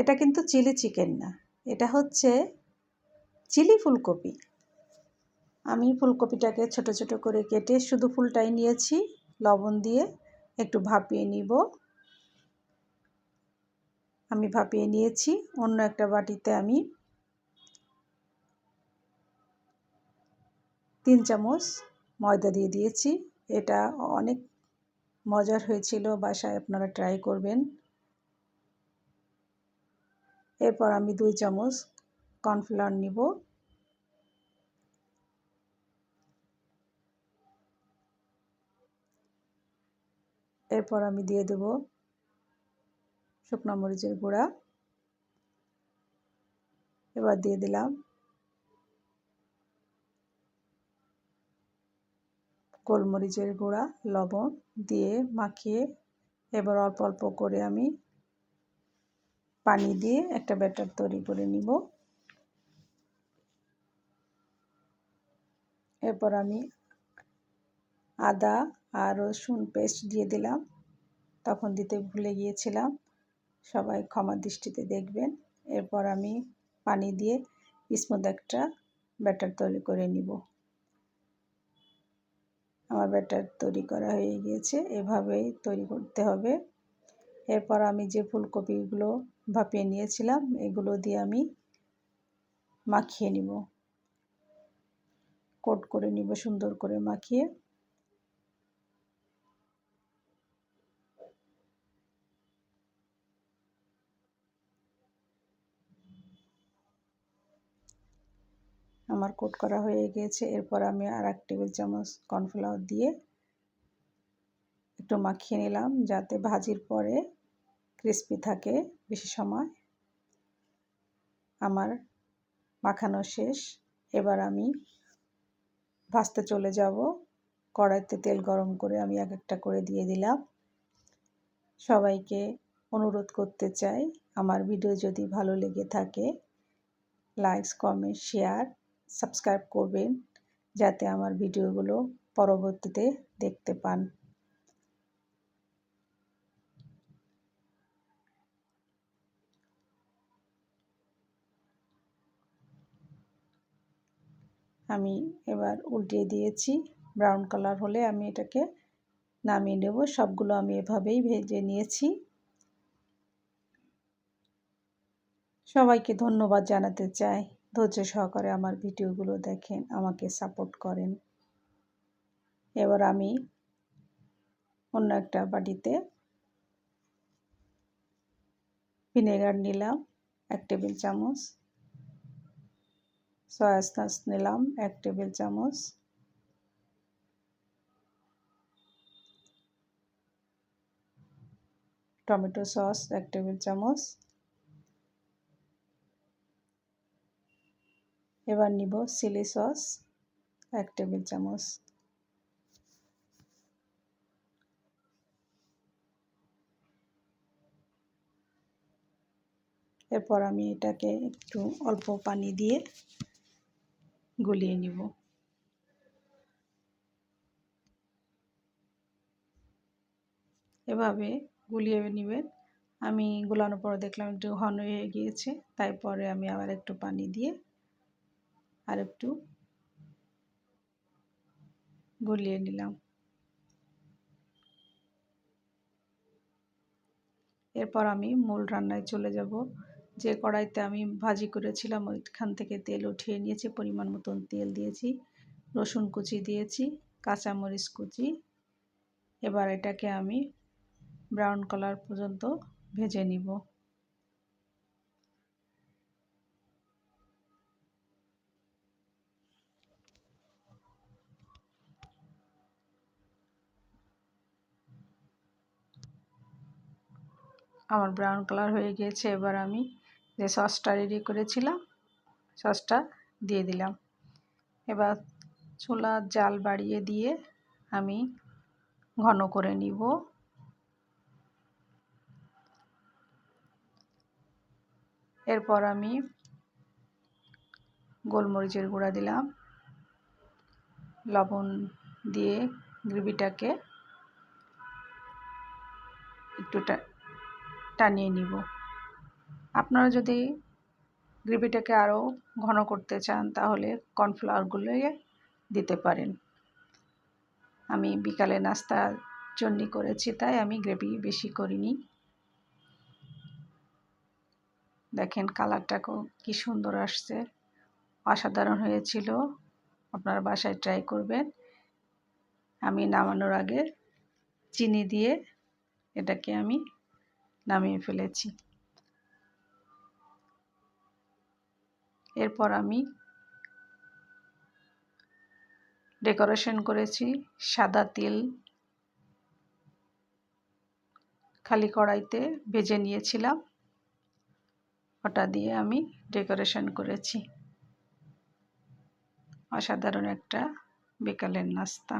এটা কিন্তু chilli chicken না। এটা হচ্ছে চিলি ফুলকপি। আমি ফুলকপিটাকে ছোট ছোট করে কেটে শুধু ফুলটাই নিয়েছি, লবণ দিয়ে একটু ভাপিয়ে নিব। আমি ভাপিয়ে নিয়েছি, অন্য একটা বাটিতে আমি তিন চামচ ময়দা দিয়ে দিয়েছি। এটা অনেক মজার হয়েছিল, বাসায় আপনারা ট্রাই করবেন। এরপর আমি দুই চামচ কর্নফ্লাওয়ার নিব। এরপর আমি দিয়ে দেব শুকনো মরিচের গুঁড়া। এবার দিয়ে দিলাম গোলমরিচের গুঁড়া, লবণ দিয়ে মাখিয়ে এবার অল্প অল্প করে আমি পানি দিয়ে একটা ব্যাটার তৈরি করে নিব। এরপর আমি আদা আর রসুন পেস্ট দিয়ে দিলাম। তখন দিতে ভুলে গিয়েছিলাম। সবাই ক্ষমা দৃষ্টিতে দেখবেন। এরপর আমি পানি দিয়ে স্মুথ একটা ব্যাটার তৈরি করে নিব। আমার ব্যাটার তৈরি করা হয়ে গিয়েছে। এভাবেই তৈরি করতে হবে। এরপর আমি যে ফুলকপিগুলো ভাপিয়ে নিয়েছিলাম, এগুলো দিয়ে আমি মাখিয়ে নিব। কোট করে নিব, সুন্দর করে মাখিয়ে। আমার কোট করা হয়ে গিয়েছে। এরপর আমি আর এক টেবিল চামচ কর্নফ্লাওয়ার দিয়ে একটু মাখিয়ে নিলাম, যাতে ভাজির পরে ক্রিস্পি থাকে বেশি সময়। আমার মাখানো শেষ। এবার আমি ভাজতে চলে যাব। কড়াইতে তেল গরম করে আমি এক একটা করে দিয়ে দিলাম। সবাইকে অনুরোধ করতে চাই, আমার ভিডিও যদি ভালো লেগে থাকে লাইকস কমেন্ট শেয়ার সাবস্ক্রাইব করবেন, যাতে আমার ভিডিওগুলো পরবর্তীতে দেখতে পান। আমি এবার উল্টিয়ে দিয়েছি। ব্রাউন কালার হলে আমি এটাকে নামিয়ে নেব। সবগুলো আমি এভাবেই ভেজে নিয়েছি। সবাইকে ধন্যবাদ জানাতে চাই। ধৈর্য সহকারে আমার ভিডিওগুলো দেখেন, আমাকে সাপোর্ট করেন। এবার আমি অন্য একটা বাটিতে ভিনেগার নিলাম, এক টেবিল চামচ। সয়া সস নিলাম, এক টেবিল চামচ। টমেটো সস, এক টেবিল চামচ। এবার নিব চিলি সস, এক টেবিল চামচ। এরপর আমি এটাকে একটু অল্প পানি দিয়ে গলিয়ে নিব। এভাবে গুলিয়ে নেবেন। আমি গোলানোর পরে দেখলাম একটু ঘন হয়ে গিয়েছে, তাই পরে আমি আবার একটু পানি দিয়ে আর একটু গলিয়ে নিলাম। এরপর আমি মূল রান্নায় চলে যাব। যে কড়াইতে আমি ভাজি করেছিলাম, ওইখান থেকে তেল উঠিয়ে নিয়েছি, পরিমাণ মতন তেল দিয়েছি, রসুন কুচি দিয়েছি, কাঁচামরিচ কুচি। এবার এটাকে আমি ব্রাউন কালার পর্যন্ত ভেজে নিব। আমার ব্রাউন কালার হয়ে গিয়েছে, এবার আমি যে সসটা রেডি করেছিলাম, সসটা দিয়ে দিলাম। এবার চুলার জাল বাড়িয়ে দিয়ে আমি ঘন করে নিব। এরপর আমি গোলমরিচের গুঁড়া দিলাম। লবণ দিয়ে গ্রেভিটাকে একটু টানিয়ে নিব। আপনারা যদি গ্রেভিটাকে আরও ঘন করতে চান, তাহলে কর্নফ্লাওয়ারগুলো দিতে পারেন। আমি বিকালে নাস্তার জন্য করেছি, তাই আমি গ্রেভি বেশি করিনি। দেখেন কালারটা কি সুন্দর আসছে। অসাধারণ হয়েছিল। আপনারা বাসায় ট্রাই করবেন। আমি নামানোর আগে চিনি দিয়ে এটাকে আমি নামিয়ে ফেলেছি। এরপর আমি ডেকোরেশন করেছি সাদা তিল খালি কড়াইতে ভেজে নিয়েছিলাম। ওটা দিয়ে আমি ডেকোরেশন করেছি। অসাধারণ একটা বিকালের নাস্তা।